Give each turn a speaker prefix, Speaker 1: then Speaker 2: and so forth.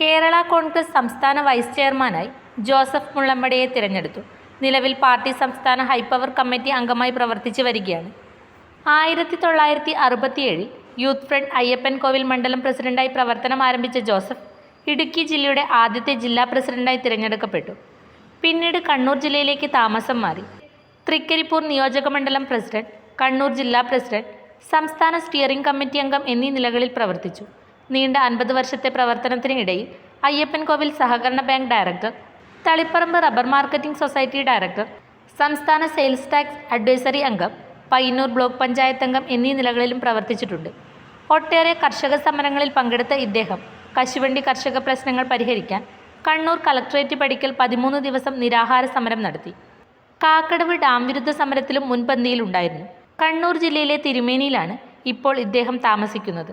Speaker 1: കേരള കോൺഗ്രസ് സംസ്ഥാന വൈസ് ചെയർമാനായി ജോസഫ് മുള്ളമ്പടിയെ തിരഞ്ഞെടുത്തു. നിലവിൽ പാർട്ടി സംസ്ഥാന ഹൈപ്പവർ കമ്മിറ്റി അംഗമായി പ്രവർത്തിച്ചു വരികയാണ്. ആയിരത്തി തൊള്ളായിരത്തി അറുപത്തിയേഴിൽ യൂത്ത് ഫ്രണ്ട് അയ്യപ്പൻ കോവിൽ മണ്ഡലം പ്രസിഡന്റായി പ്രവർത്തനം ആരംഭിച്ച ജോസഫ് ഇടുക്കി ജില്ലയുടെ ആദ്യത്തെ ജില്ലാ പ്രസിഡന്റായി തിരഞ്ഞെടുക്കപ്പെട്ടു. പിന്നീട് കണ്ണൂർ ജില്ലയിലേക്ക് താമസം മാറി. തൃക്കരിപ്പൂർ നിയോജക മണ്ഡലം പ്രസിഡന്റ് കണ്ണൂർ ജില്ലാ പ്രസിഡന്റ് സംസ്ഥാന സ്റ്റിയറിംഗ് കമ്മിറ്റി അംഗം എന്നീ നിലകളിൽ പ്രവർത്തിച്ചു. നീണ്ട അൻപത് വർഷത്തെ പ്രവർത്തനത്തിനിടയിൽ അയ്യപ്പൻ കോവിൽ സഹകരണ bank director Taliparamba rubber marketing society director സംസ്ഥാന സെയിൽസ് ടാക്സ് അഡ്വൈസറി അംഗം പയ്യന്നൂർ ബ്ലോക്ക് പഞ്ചായത്ത് അംഗം എന്നീ നിലകളിലും പ്രവർത്തിച്ചിട്ടുണ്ട്. ഒട്ടേറെ കർഷക സമരങ്ങളിൽ പങ്കെടുത്ത ഇദ്ദേഹം കശുവണ്ടി കർഷക പ്രശ്നങ്ങൾ പരിഹരിക്കാൻ കണ്ണൂർ കളക്ട്രേറ്റ് പടിക്കൽ പതിമൂന്ന് ദിവസം നിരാഹാര സമരം നടത്തി. കാക്കടവ് ഡാം വിരുദ്ധ സമരത്തിലും മുൻപന്തിയിലുണ്ടായിരുന്നു. കണ്ണൂർ ജില്ലയിലെ തിരുമേനിയിലാണ് ഇപ്പോൾ ഇദ്ദേഹം താമസിക്കുന്നത്.